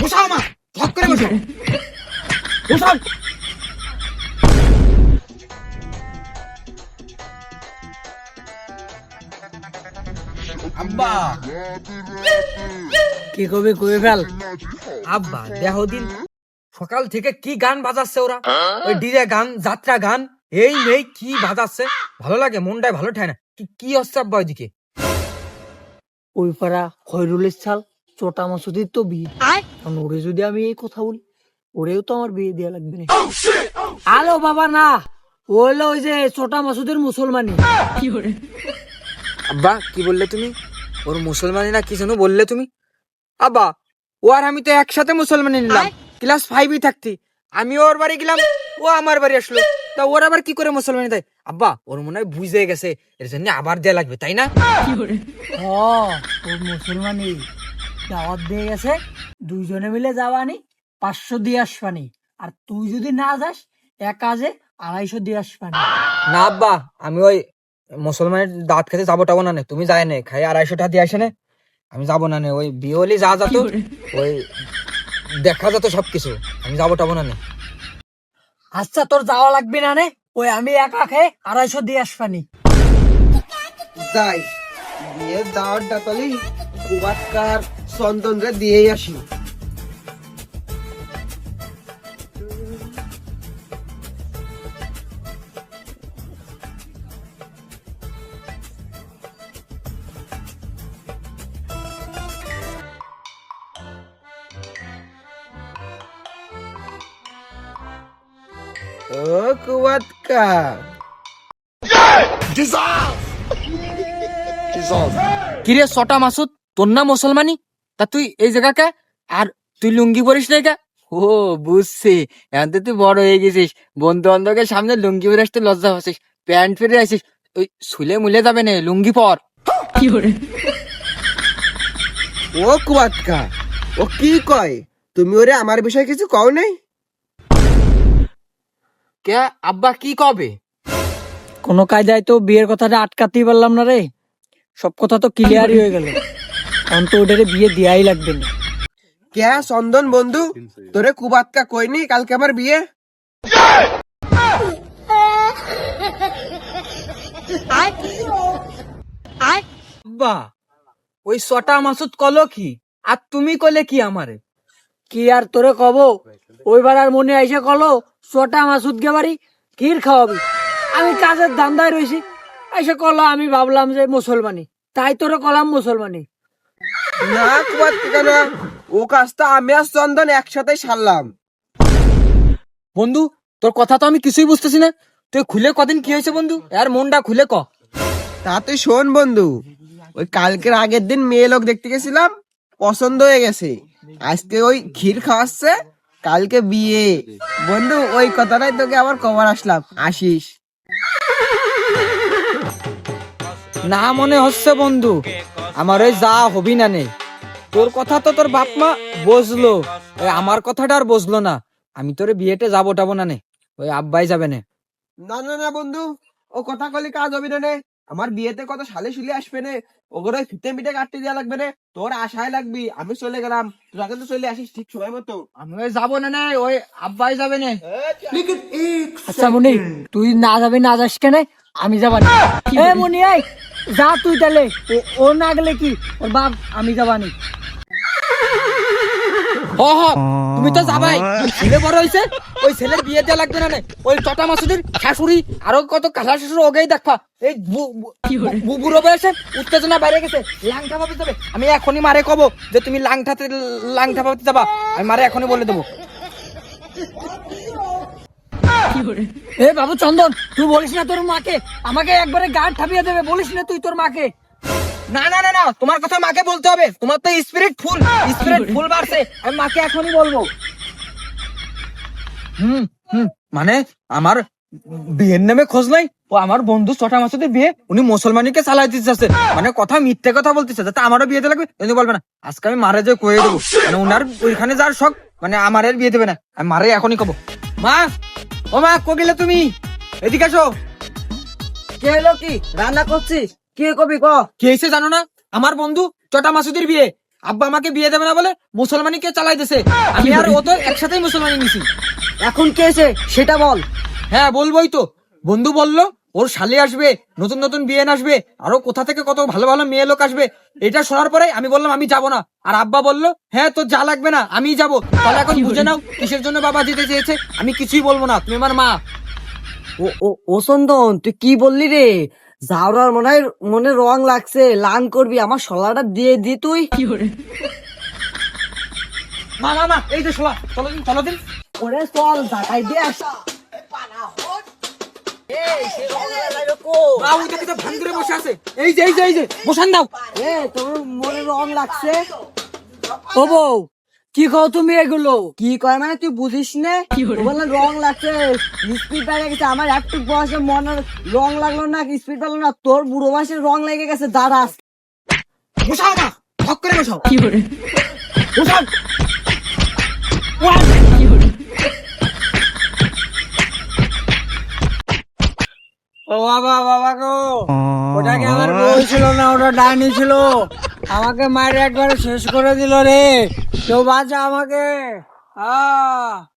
বসাও করে বসাও। আব্বা। কি কবি কই ফেল? আব্বা দেহ দিন। সকাল থেকে কি গান বাজাচ্ছে ওরা? ওই ডিজে গান যাত্রা গান এই নেই কি বাজাচ্ছে? ভালো লাগে মনটাই ভালো ঠায় না। কি কি হচ্ছে আব্বা ওইদিকে ওই পাড়া খয়রুলের ছাল। চোটা মাসুদির তো বিয়ে। কারণ ওরে যদি আমি এই কথা বলি ওরেও তো আমার বিয়ে দেওয়া লাগবে না। আলো বাবা না। ও হলো ওই যে চোটা মাসুদের মুসলমানি। আব্বা কি বললে তুমি? ওর মুসলমানি না কি যেন বললে তুমি? আব্বা ও আর আমি তো একসাথে মুসলমানি নিলাম। ক্লাস ফাইভই থাকতি। আমি ওর বাড়ি গেলাম ও আমার বাড়ি আসলো। তা ওর আবার কি করে মুসলমানি দেয়? আব্বা ওর মনে হয় বুঝে গেছে। এর জন্য আবার দেয়া লাগবে তাই না? ওর মুসলমানি। দাওয়াত দিয়ে গেছে। দুইজনে মিলে যাওয়ানি পাঁচশো দিয়ে আসবানি। আর তুই যদি না যাস এক কাজে আড়াইশো দিয়ে আসবানি। না আব্বা আমি ওই মুসলমানের দাঁত খেতে যাব টাবো না নে তুমি যায় নে খাই আড়াইশো টাকা দিয়ে আসে নে। আমি যাব না নে ওই বিয়ে হলে যা যাতো ওই দেখা যেত সবকিছু। আমি যাব টাবো না নে আচ্ছা তোর যাওয়া লাগবে না নে ওই আমি একা খেয়ে আড়াইশো দিয়ে আসবানি। যাই দিয়ে দাওয়ার ডাতালি কুবাতকার সন্তনরে দিয়েই আসি। ও কুবাতকার কিরে সটা মাসুদ তোর না মুসলমানি? তা তুই এই জায়গাকে আর তুই লুঙ্গি পরিস না? ও বুঝছি। এখন তো তুই বড় হয়ে গেছিস। বন্ধু বান্ধবের সামনে লুঙ্গি পরে আসতে লজ্জা হচ্ছিস প্যান্ট পরে আসিস। ওই শুলে মুলে যাবে না লুঙ্গি পর। ও কুয়াতকা ও কি কয়? তুমি ওরে আমার বিষয়ে কিছু কও নাই? কে? আব্বা কি কবে? কোনো কায়দায় তো বিয়ের কথাটা আটকাতেই পারলাম না রে। সব কথা তো ক্লিয়ারই হয়ে গেল। ওটারে বিয়ে দেওয়াই লাগবে না। কে চন্দন বন্ধু? তোরে কুবাতকা কইনি কালকে আমার বিয়ে? আব্বা ওই সটা মাসুদ কলো কি? আর তুমি কলে কি আমারে? কি আর তোরে কব? ওই আর মনে আইসে কলো ছোটা মাসুদ গে বাড়ি ক্ষীর খাওয়াবি। আমি কাজের ধান্দায় রয়েছি এসে কলো আমি ভাবলাম যে মুসলমানি। তাই তোরে কলাম মুসলমানি। না ও কাজটা আমি আর চন্দন একসাথে সারলাম। বন্ধু তোর কথা তো আমি কিছুই বুঝতেছি না। তুই খুলে কদিন কি হয়েছে বন্ধু? আর মনটা খুলে ক। তা তুই শোন বন্ধু ওই কালকের আগের দিন মেয়ে লোক দেখতে গেছিলাম পছন্দ হয়ে গেছে। আজকে ওই ক্ষীর খাওয়াচ্ছে কালকে বিয়ে। বন্ধু ওই কথাটাই তোকে আবার কবার আসলাম আসিস। না মনে হচ্ছে বন্ধু আমার ওই যা হবি না নেই তোর কথা তো তোর বাপ মা বুঝলো। ওই আমার কথাটা আর বুঝলো না। আমি তোর বিয়েতে যাব টাবো না নে ওই আব্বাই যাবে না। না না না বন্ধু। ও কথা কলি কাজ হবে না রে আমার বিয়েতে কত সালে শুলে আসবে না। ওগুলো ফিতে মিটে কাটতে দেওয়া লাগবে না। তোর আশায় লাগবি আমি চলে গেলাম। তোরা কিন্তু চলে আসিস ঠিক সময় মতো। আমি ওই যাব না নে ওই আব্বাই যাবে না। আচ্ছা মনি তুই না যাবি না যাস কেন আমি যাবানি এ মনি আই যা তুই তাহলে ও- ও না গেলে কি? ওর বাপ আমি যাবানি হ হ তুমি তো যাবাই। ছেলে বড় হয়েছে ওই ছেলের বিয়ে দেওয়া লাগবে না ওই চটা মাসুদের শাশুড়ি আরও কত কালা শ্বশুর ওগেই দেখবা। এই বু- বু- বু- বুড়ো বয়সে উত্তেজনা বাইরে গেছে। লাংটা ভাবে যাবে। আমি এখনই মারে কব যে তুমি লাংটাতে লাংটা ভাবে যাবা। আমি মারে এখনই বলে দেবো। এ বাবু চন্দন তুই বলিস না তোর মাকে। আমাকে একবারে গাড় ঠাপিয়ে দেবে বলিস না তুই তোর মাকে। না না না না তোমার কথা মাকে বলতে হবে। তোমার তো স্পিরিট ফুল স্পিরিট ফুল বাড়ছে। আমি মাকে এখনই বলব। হুম হুম মানে আমার বিয়ের নামে খোঁজ নাই। ও আমার বন্ধু ছটা মাসের বিয়ে উনি মুসলমানিকে চালাই দিতে চাচ্ছে। মানে কথা মিথ্যে কথা বলতেছে যাতে আমারও বিয়েতে লাগবে? কিন্তু বলবে না আজকে আমি মারে যে কয়ে দেবো। মানে উনার ওইখানে যার শখ মানে আমার আর বিয়ে দেবে না। আমি মারে এখনই কব। মা! ও মা কো গেলে তুমি? এদিকে আসো। কে হলো কি? রান্না করছিস? কি কবি ক? কে হয়েছে জানো না? আমার বন্ধু চটা মাসুদের বিয়ে। আব্বা আমাকে বিয়ে দেবে না বলে মুসলমানি কে চালাই দিছে? আমি আর ও তো একসাথেই মুসলমানি নিছি। এখন কে এসে? সেটা বল। হ্যাঁ বলবোই তো। বন্ধু বলল ওর শালি আসবে নতুন নতুন বিয়ে আসবে আরও কোথা থেকে কত ভালো ভালো মেয়ে লোক আসবে এটা শোনার পরে আমি বললাম আমি যাব না। আর আব্বা বলল হ্যাঁ তোর যা লাগবে না আমি যাব। তাহলে এখন বুঝে নাও কিসের জন্য বাবা যেতে চেয়েছে আমি কিছুই বলব না তুমি আমার মা। ও ও ও সন্দন তুই কি বললি রে? জাউরার মনে হয় মনে রং লাগছে লান করবি আমার শলাটা দিয়ে দি তুই। কি করে? মা মা মা এই যে শোলা চলো দিন চলো দিন। ওরে চল জাগাই দিয়ে আস। মা ওই তো ভান বসে আছে। এই যে এই যে এই যে বসান দাও। এ তোর মনে রং লাগছে? ও বউ কি কও তুমি এগুলো? কি কয় মানে তুই বুঝিস নে? বললে রং লাগছে স্পিড বেড়ে গেছে। আমার একটু বয়সে মনে রং লাগল না স্পিড পেল না তোর বুড়ো বয়সে রং লেগে গেছে দাঁড়া। বসাও করে বসাও। বসাও। ও বাবা বাবা গো। ওটা কি আমার বউ ছিল না? ওটা ডাইনি ছিল। আমাকে মায়ের একবারে শেষ করে দিল রে। কেউ বাঁচা আমাকে। আহ।